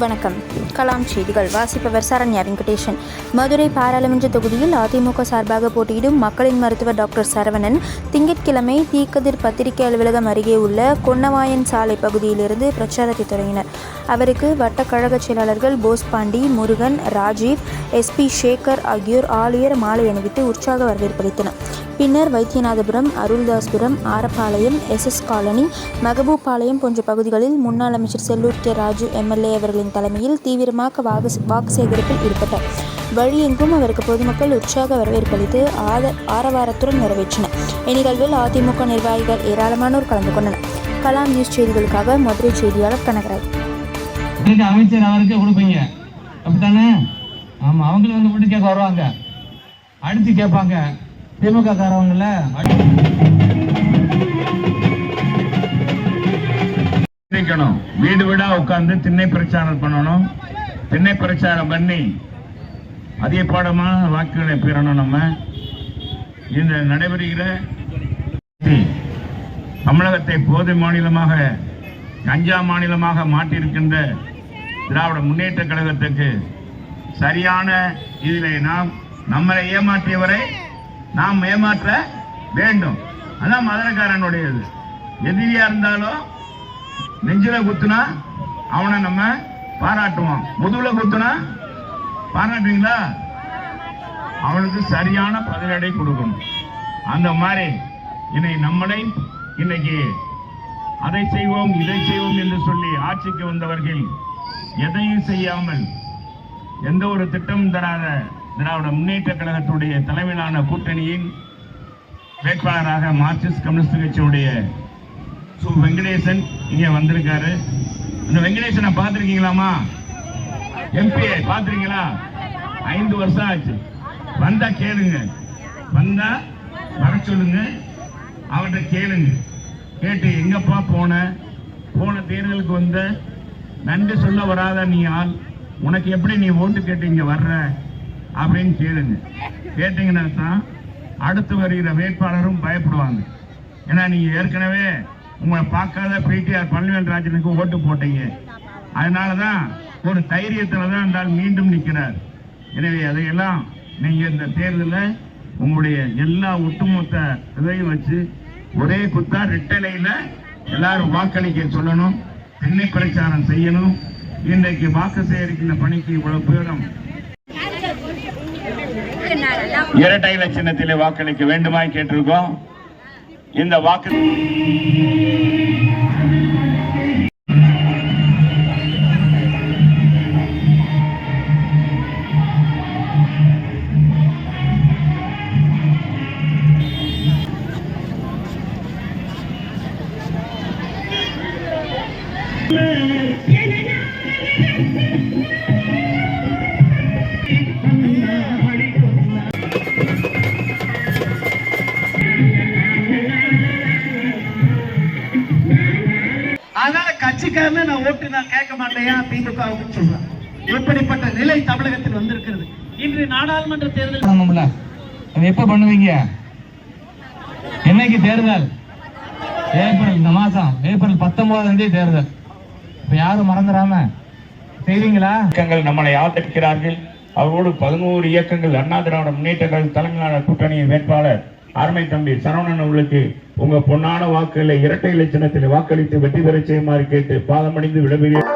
வணக்கம். கலாம் செய்திகள். வாசிப்பவர் சரண்யா வெங்கடேஷன் மதுரை பாராளுமன்ற தொகுதியில் அதிமுக சார்பாக போட்டியிடும் மக்களின் மருத்துவர் டாக்டர் சரவணன் திங்கட்கிழமை தீக்கதிர் பத்திரிகை அலுவலகம் அருகே உள்ள கொன்னவாயன் சாலை பகுதியிலிருந்து பிரச்சாரத்தை தொடங்கினர். அவருக்கு வட்டக்கழக செயலாளர்கள் போஸ் பாண்டி முருகன் ராஜீவ் எஸ்பி சேகர் ஆகியோர் ஆளுயர் மாலை அணிவித்து உற்சாக வரவேற்பளித்தனர் பின்னர் வைத்தியநாதபுரம் அருள்தாஸ்புரம் ஆரப்பாளையம் எஸ்எஸ் காலனி மகபூபாளையம் போன்ற பகுதிகளில் முன்னாள் அமைச்சர் செல்லூர் கே ராஜு எம்எல்ஏ அவர்களின் தலைமையில் தீவிரமாக வாக்கு வாக்கு சேகரிப்பில் ஈடுபட்டார். வழியெங்கும் அவருக்கு பொதுமக்கள் உற்சாக வரவேற்பளித்து ஆத ஆரவாரத்துடன் நிறைவேற்றினர். இந்நிகழ்வில் அதிமுக நிர்வாகிகள் ஏராளமானோர் கலந்து கொண்டனர். கலாம் நியூஸ் செய்திகளுக்காக மதுரை செய்தியாளர் கனகராஜ். அமைச்சர் அவருக்கே கொடுப்பீங்க. அப்படித்தானே? ஆமா அவங்களும் வந்து வீட்டு கேட்க வருவாங்க. அடுத்து கேட்பாங்க. திமுக காரவங்கள வீடு வீடா உட்கார்ந்து திண்ணை பிரச்சாரம் பண்ணணும். திண்ணை பிரச்சாரம் பண்ணி அதிக பாடமான வாக்குகளை பெறணும் நம்ம. இந்த நடைபெறுகிற தமிழகத்தை போதை மாநிலமாக கஞ்சா மாநிலமாக மாற்றியிருக்கின்ற திராவிட முன்னேற்ற கழகத்துக்கு சரியான இதிலே நாம் நம்மளை ஏமாற்றியவரை நாம் ஏமாற்ற வேண்டும். அதான் மதுரக்காரனுடையது எதிரியா இருந்தாலும் நெஞ்சில குத்துனா அவனை நம்ம பாராட்டுவோம். முதுகுல குத்துனா பாராட்டுவீங்களா? அவனுக்கு சரியான பதிலடை கொடுக்கணும். அந்த மாதிரி இன்னைக்கு நம்மளை இன்னைக்கு அதை செய்வோம் இதை செய்வோம் என்று சொல்லி ஆட்சிக்கு வந்தவர்கள் எதையும் செய்யாமல் எந்த ஒரு திட்டமும் தராத திராவிட முன்னேற்ற கழகத்துடைய தலைமையிலான கூட்டணியின் வேட்பாளராக மார்க்சிஸ்ட் கம்யூனிஸ்ட் கட்சியுடைய சு. வெங்கடேசன் இங்கே வந்திருக்காரு. இந்த வெங்கடேசனை பார்த்துருக்கீங்களாமா எம்பியை பார்த்துருக்கீங்களா? ஐந்து வருஷம் ஆச்சு. வந்தா கேளுங்க. வந்தா வர சொல்லுங்க. அவர்கிட்ட கேளுங்க. கேட்டு எங்கப்பா போன? போன தேர்தலுக்கு வந்த? நன்றி சொல்ல வராத நீ ஆள். உனக்கு எப்படி நீ ஓட்டு கேட்டு இங்கே வர்ற? அப்படின்னு கேளுங்க. கேட்டீங்கன்னா தான் அடுத்து வருகிற வேட்பாளரும் பயப்படுவாங்க. ஏன்னா நீங்க ஏற்கனவே உங்களை பார்க்காத பிடிஆர் பழனிவேல் ராஜனுக்கு ஓட்டு போட்டீங்க. அதனாலதான் ஒரு தைரியத்தில் தான் என்றால் மீண்டும் நிற்கிறார் எனவே அதையெல்லாம் நீங்கள் இந்த தேர்தலில் உங்களுடைய எல்லா ஒட்டுமொத்த இதையும் வச்சு ஒரே குத்தா ரெட்டலையில எல்லாரும் வாக்களிக்க சொல்லணும். திண்ணை பிரச்சாரம் செய்யணும். இன்றைக்கு வாக்கு சேகரிக்கின்ற பணிக்கு இவ்வளவு பேரும் இரட்டை இலை வாக்களிக்க வேண்டுமாய் கேட்டிருக்கோம். இந்த வாக்கு அதனால கட்சிக்காரன நான் ஓட்டு நான் கேட்க மாட்டேன் திமுகவுக்கு சொல்றேன். இப்படிப்பட்ட நிலை தமிழகத்தில் வந்திருக்கிறது? இன்று நாடாளுமன்ற தேர்தல் பண்ணணும்ல அது எப்ப பண்ணுவீங்க? என்னைக்கு தேர்தல்? ஏப்ரல் இந்த மாசம். ஏப்ரல் பத்தொன்பதாம் தேதி தேர்தல். இப்ப யாரும் மறந்துடாம செய்வீங்களா? இயக்கங்கள் நம்மளை ஆதரிக்கிறார்கள். அவரோடு பதினோரு இயக்கங்கள் அண்ணா திராவிட முன்னேற்ற கழக தலைமையிலான கூட்டணியின் வேட்பாளர். அருமை தம்பி சரவணன் அவர்களுக்கு உங்க பொன்னான வாக்குகளை இரட்டை இலட்சணத்தில் வாக்களித்து வெற்றி பெற செய்யுமாறு கேட்டு பாதமடைந்து விடைபெறுகிறேன்.